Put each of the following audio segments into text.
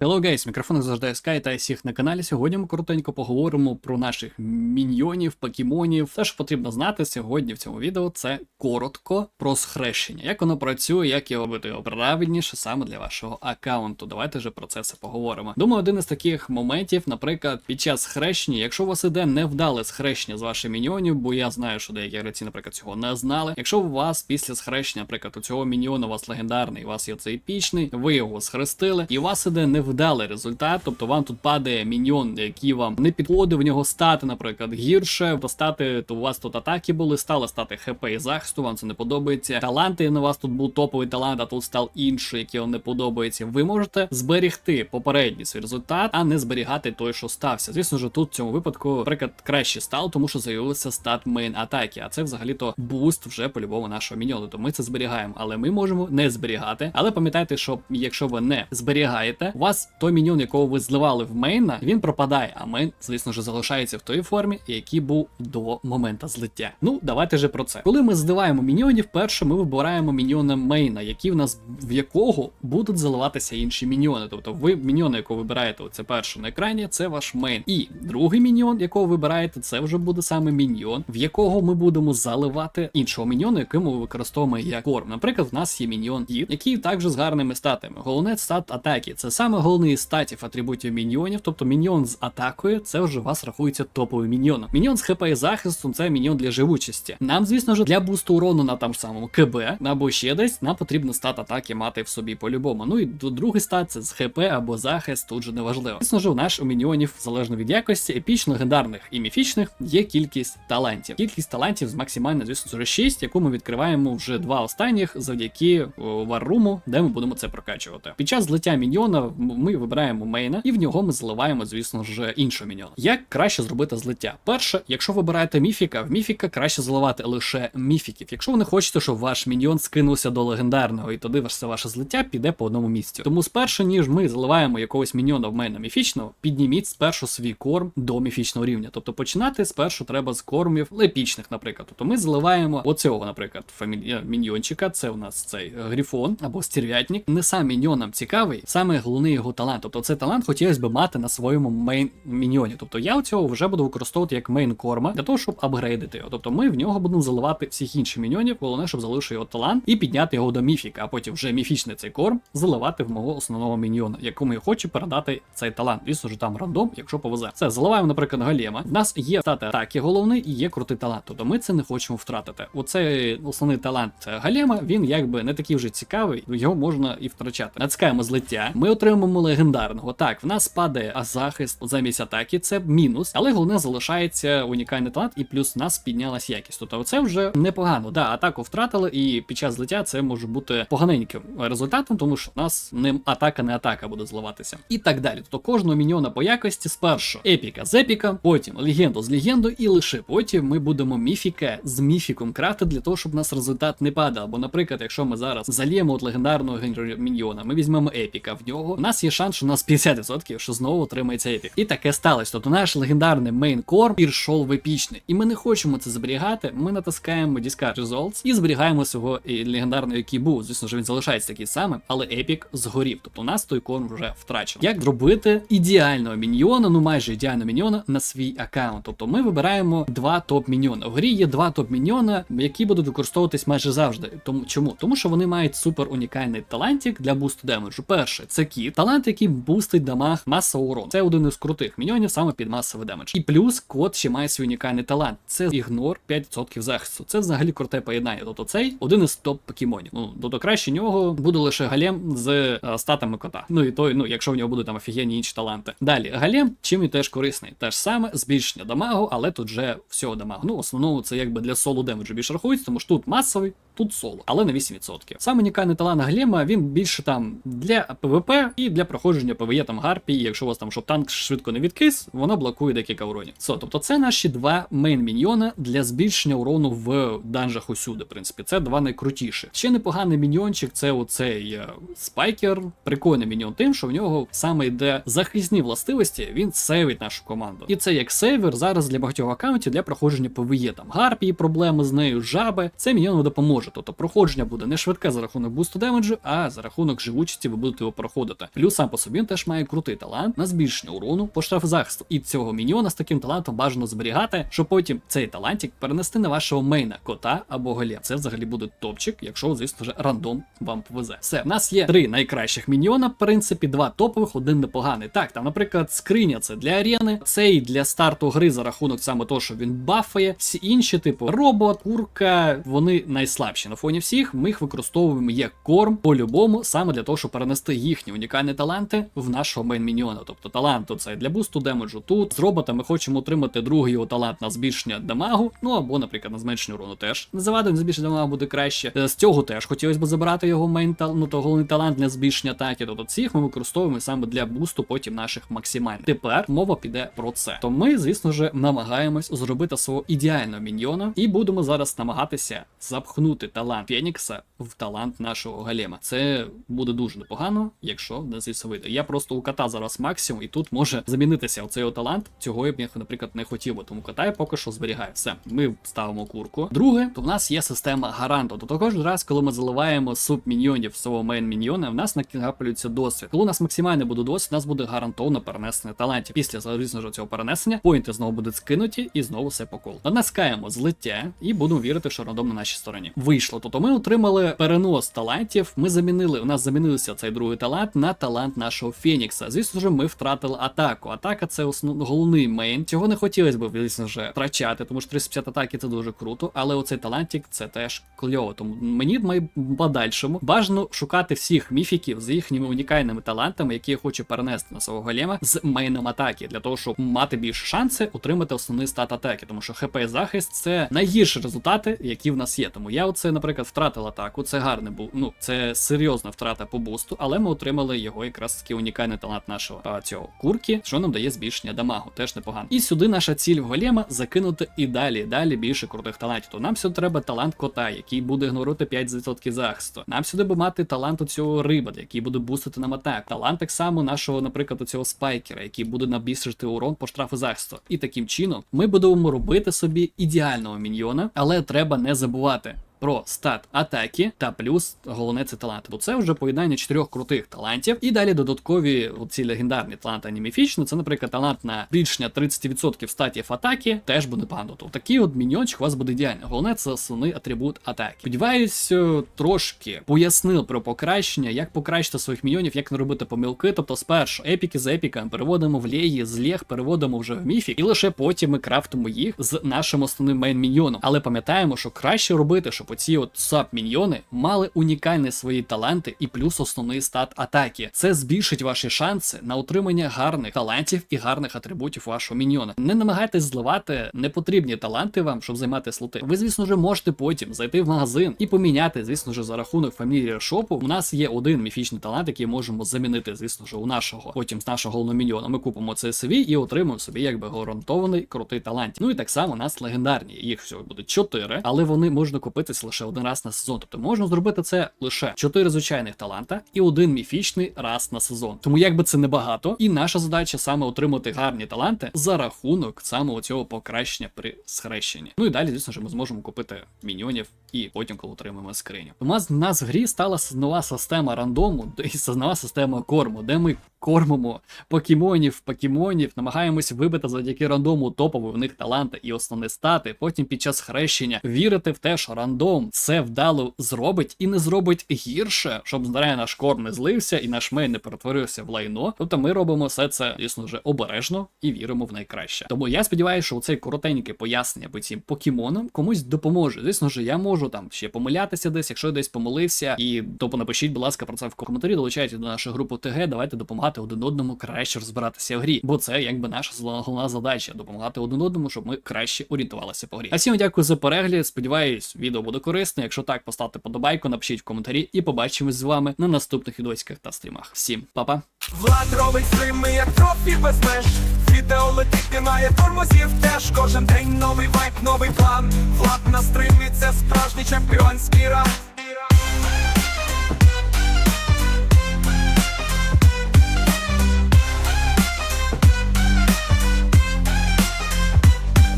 Hello guys, мікрофон завжди Sky та всіх на каналі. Сьогодні ми коротенько поговоримо про наших міньйонів, покемонів. Все, що потрібно знати сьогодні в цьому відео, це коротко про схрещення. Як воно працює, як його робити правильніше саме для вашого аккаунту. Давайте вже про це все поговоримо. Думаю, один із таких моментів, наприклад, під час схрещення, якщо у вас іде невдале схрещення з ваших міньйонів, бо я знаю, що деякі гравці, наприклад, цього не знали. Якщо у вас після схрещення, наприклад, у цього міньйона у вас легендарний, у вас є цей епічний, ви його схрестили, і у вас іде невдалий результат, тобто вам тут падає міньйон, який вам не підходив, в нього стати, наприклад, гірше, то стати, то у вас тут атаки були, стали стати ХП і захисту, вам це не подобається. Таланти на вас тут був топовий талант, а тут став інший, який вам не подобається. Ви можете зберегти попередній свій результат, а не зберігати той, що стався. Звісно ж, тут в цьому випадку, наприклад, краще стало, тому що з'явився стат мейн атаки. А це взагалі-то буст вже по-любому нашого міньйону. То ми це зберігаємо, але ми можемо не зберігати. Але пам'ятайте, що якщо ви не зберігаєте, у вас той міньйон, якого ви зливали в мейна, він пропадає. А мейн, звісно ж, залишається в той формі, який був до моменту злиття. Ну, давайте же про це. Коли ми зливаємо міньйонів, перше ми вибираємо міньйона мейна, які в нас в якого будуть заливатися інші міньйони. Тобто ви міньйон, якого вибираєте, оце перше на екрані, це ваш мейн. І другий міньйон, якого вибираєте, це вже буде саме міньйон, в якого ми будемо заливати іншого міньйона, який ми використовуємо як корм. Наприклад, в нас є міньйон Кіт, який також з гарними статами. Головне стат атаки. Це саме головний статів атрибутів міньйонів, тобто міньйон з атакою, це вже у вас рахується топовим міньйоном. Міньйон з ХП і захистом це міньйон для живучості. Нам, звісно ж, для бусту урону на там самому КБ або ще десь нам потрібно стат атаки мати в собі по-любому. Ну і другий стат це з ХП або захист, тут же не важливо. Звісно ж, у наш у міньйонів, залежно від якості, епічно легендарних і міфічних, є кількість талантів. Кількість талантів з максимально, звісно, ж 6, яку ми відкриваємо вже два останніх завдяки варруму, де ми будемо це прокачувати. Під час злиття міньйона ми вибираємо мейна, і в нього ми заливаємо, звісно ж, іншого міньйона. Як краще зробити злиття? Перше, якщо вибираєте міфіка, в міфіка краще заливати лише міфіків. Якщо ви не хочете, щоб ваш міньйон скинувся до легендарного, і тоді все ваше злиття піде по одному місцю. Тому спершу, ніж ми заливаємо якогось міньйона в мейна міфічного, підніміть спершу свій корм до міфічного рівня. Тобто починати спершу треба з кормів епічних, наприклад. Тобто ми заливаємо оцього, наприклад, фамілі... міньйончика, це у нас цей грифон або стерв'ятник. Не сам міньйон нам цікавий, саме головний його талант. Тобто цей талант хотілося б мати на своєму мейн міньйоні. Тобто я цього вже буду використовувати як мейн корма для того, щоб апгрейдити його. Тобто ми в нього будемо заливати всіх інших міньйонів, головне, щоб залишив його талант і підняти його до міфіка, а потім вже міфічний цей корм заливати в мого основного міньйона, якому я хочу передати цей талант. Звісно ж там рандом, якщо повезе. Все, заливаємо, наприклад, Галєма. В нас є стати атаки головний і є крутий талант. Тобто ми це не хочемо втратити. Оцей основний талант Галєма, він якби не такий вже цікавий, його можна і втрачати. Натискаємо злиття. Ми отримаємо легендарного. Так, в нас падає захист замість атаки, це мінус, але головне залишається унікальний талант, і плюс в нас піднялась якість. Тобто це вже непогано. Да, атаку втратили, і під час злиття це може бути поганеньким результатом, тому що в нас ним атака не атака буде зливатися. І так далі. Тобто кожного міньйона по якості спершу епіка з епіка, потім легенду з легендою, і лише потім ми будемо міфіка з міфіком крати для того, щоб у нас результат не падав. Бо, наприклад, якщо ми зараз заліємо от легендарного міньйона, ми візьмемо епіка в нього. У нас є шанс, що у нас 50%, що знову отримається епік. І таке сталося. Тобто наш легендарний мейн кор пішов в епічний. І ми не хочемо це зберігати. Ми натискаємо Discard Results і зберігаємо свого легендарного, який був. Звісно ж, він залишається такий самий, але епік згорів. Тобто у нас той корм вже втрачений. Як зробити ідеального міньйона, ну майже ідеального міньйона на свій аккаунт? Тобто ми вибираємо два топ-міньйона. В грі є два топ-міньйона, які будуть використовуватись майже завжди. Тому чому? Тому що вони мають супер унікальний талантик для бусту демеджу. Перше, це кіт, який бустить дамаг масового урон. Це один із крутих міньйонів саме під масовий демедж. І плюс кот ще має свій унікальний талант. Це ігнор 5% захисту. Це взагалі круте поєднання. Тобто цей один із топ покемонів. Ну, тобто краще нього буде лише галем з е, статами кота. Ну і той, ну, якщо в нього будуть там офігенні інші таланти. Далі, галем, чим і теж корисний. Те ж саме збільшення дамагу, але тут вже всього дамагу. Ну, основному це якби для соло демеджу більше рахується, тому що тут масовий, тут соло, але на 8%. Сам унікальний талант Глема, він більше там для ПВП і для проходження ПВЕ там гарпії. Якщо у вас там щоб танк швидко не відкис, воно блокує декілька уронів. Со, тобто це наші два мейн міньйона для збільшення урону в данжах усюди. В принципі, це два найкрутіші. Ще непоганий міньйончик, це оцей е, спайкер. Прикольний міньйон тим, що в нього саме йде захисні властивості, він сейвить нашу команду. І це як сейвер зараз для багатьох аккаунтів для проходження ПВЕ. Там гарпії, проблеми з нею, жаби. Це міньйон допоможе. Тобто проходження буде не швидке за рахунок бусту демеджу, а за рахунок живучості ви будете його проходити. Плюс Плюс сам по собі він теж має крутий талант на збільшення урону по штрафзахисту. І цього міньйона з таким талантом бажано зберігати, щоб потім цей талантик перенести на вашого мейна кота або голем. Це взагалі буде топчик, якщо, звісно вже, рандом вам повезе. Все, в нас є три найкращих міньйона, в принципі, два топових, один непоганий. Так, там, наприклад, скриня це для арени, цей для старту гри за рахунок саме того, що він бафає. Всі інші, типу робот, курка, вони найслабші на фоні всіх. Ми їх використовуємо як корм по-любому, саме для того, щоб перенести їхні унікальні таланти в нашого мейн-міньйона. Тобто талант це для бусту демеджу тут. З робота ми хочемо отримати другий його талант на збільшення дамагу, ну або, наприклад, на зменшення урону теж. Не завадимо, збільшення дамагу буде краще. Е, З цього теж хотілося б забрати його мейн ну, то головний талант для збільшення атаки. Тобто цих ми використовуємо саме для бусту потім наших максимальних. Тепер мова піде про це. То ми, звісно ж, намагаємось зробити свого ідеального міньйона, і будемо зараз намагатися запхнути талант Фенікса в талант нашого Галема. Це буде дуже непогано, якщо не вийде. Я просто у кота зараз максимум, і тут може замінитися оцей талант. Цього я б, наприклад, не хотів, би, тому кота я поки що зберігаю. Все, ми ставимо курку. Друге, то в нас є система гаранту. То кожен раз, коли ми заливаємо суп міньйонів свого мейн міньйона, в нас накапелюється досвід. Коли у нас максимальний буде досвід, у нас буде гарантовано перенесення талантів. Після ж, цього перенесення поінти знову будуть скинуті і знову все по колу. Натискаємо злиття і будемо вірити, що рандом на нашій стороні. Вийшло. Тобто ми отримали перенос талантів. Ми замінили. У нас замінився цей другий талант на талант нашого Фенікса. Звісно ж, ми втратили атаку. Атака це основ... головний мейн. Цього не хотілося б, звісно ж, втрачати, тому що 350 атаки це дуже круто. Але оцей талантик це теж кльово. Тому мені має подальшому бажано шукати всіх міфіків з їхніми унікальними талантами, які я хочу перенести на свого голема з мейном атаки, для того, щоб мати більше шанси отримати основний стат атаки, тому що ХП і захист це найгірші результати, які в нас є. Тому я оце, наприклад, втратив атаку. Це гарний був. Ну це серйозна втрата по бусту, але ми отримали його якраз таки унікальний талант нашого а, цього курки, що нам дає збільшення дамагу. Теж непогано. І сюди наша ціль в голема закинути і далі, далі більше крутих талантів. То нам сюди треба талант кота, який буде ігнорувати 5% захисту. Нам сюди би мати талант у цього риба, який буде бустити нам атак. Талант так само нашого, наприклад, у цього спайкера, який буде набільшити урон по штрафу захисту. І таким чином ми будемо робити собі ідеального міньйона, але треба не забувати. Про стат атаки та плюс головне це талант. Бо це вже поєднання чотирьох крутих талантів. І далі додаткові ці легендарні таланти аніміфічні. Це, наприклад, талант на збільшення 30% статів атаки, теж буде панду. Тобто такий от міньончик у вас буде ідеально. Головне це основний атрибут атаки. Сподіваюсь, е, трошки пояснив про покращення, як покращити своїх міньйонів, як не робити помилки. Тобто, спершу епіки з епіками переводимо в леї, з лег переводимо вже в міфік, і лише потім ми крафтимо їх з нашим основним мейн-міньйоном. Але пам'ятаємо, що краще робити, щоб оці от саб-міньйони мали унікальні свої таланти і плюс основний стат атаки. Це збільшить ваші шанси на отримання гарних талантів і гарних атрибутів вашого міньйона. Не намагайтесь зливати непотрібні таланти вам, щоб займати слоти. Ви, звісно ж, можете потім зайти в магазин і поміняти, звісно ж, за рахунок фамілії шопу. У нас є один міфічний талант, який можемо замінити, звісно ж, у нашого, потім з нашого головного міньйона. Ми купимо це собі і отримуємо собі якби гарантований крутий талант. Ну і так само у нас легендарні. Їх всього буде 4, але вони можна купитись лише один раз на сезон. Тобто можна зробити це лише 4 звичайних таланта і один міфічний раз на сезон. Тому якби це небагато, і наша задача саме отримати гарні таланти за рахунок саме цього покращення при схрещенні. Ну і далі, звісно ж, ми зможемо купити міньйонів і потім, коли отримаємо скриню. У нас в нас в грі стала нова система рандому, і нова система корму, де ми кормимо покемонів, покемонів, намагаємось вибити завдяки рандому топові в них таланти і основні стати. Потім під час хрещення вірити в те, що рандом це вдало зробить і не зробить гірше, щоб здарає наш корм не злився і наш мейн не перетворився в лайно. Тобто ми робимо все це, звісно вже обережно і віримо в найкраще. Тому я сподіваюся, що цей коротеньке пояснення по цим покемонам комусь допоможе. Звісно ж, я можу там ще помилятися десь, якщо я десь помилився. І тобто напишіть, будь ласка, про це в коментарі. Долучайте до нашої групи ТГ. Давайте допомагати один одному краще розбиратися в грі. Бо це якби наша головна задача допомагати один одному, щоб ми краще орієнтувалися по грі. А всім дякую за перегляд. Сподіваюсь, відео буде корисне. Якщо так, поставте подобайку, напишіть в коментарі і побачимось з вами на наступних відосиках та стрімах. Всім па-па! Влад робить стрими, як трофі без меж Відео летить, немає тормозів теж Кожен день новий вайп, новий план Влад на стримі, це справжній чемпіонський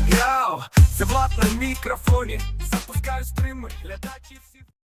Яу, це Влад на мікрофоні Запускаю стрими, глядачі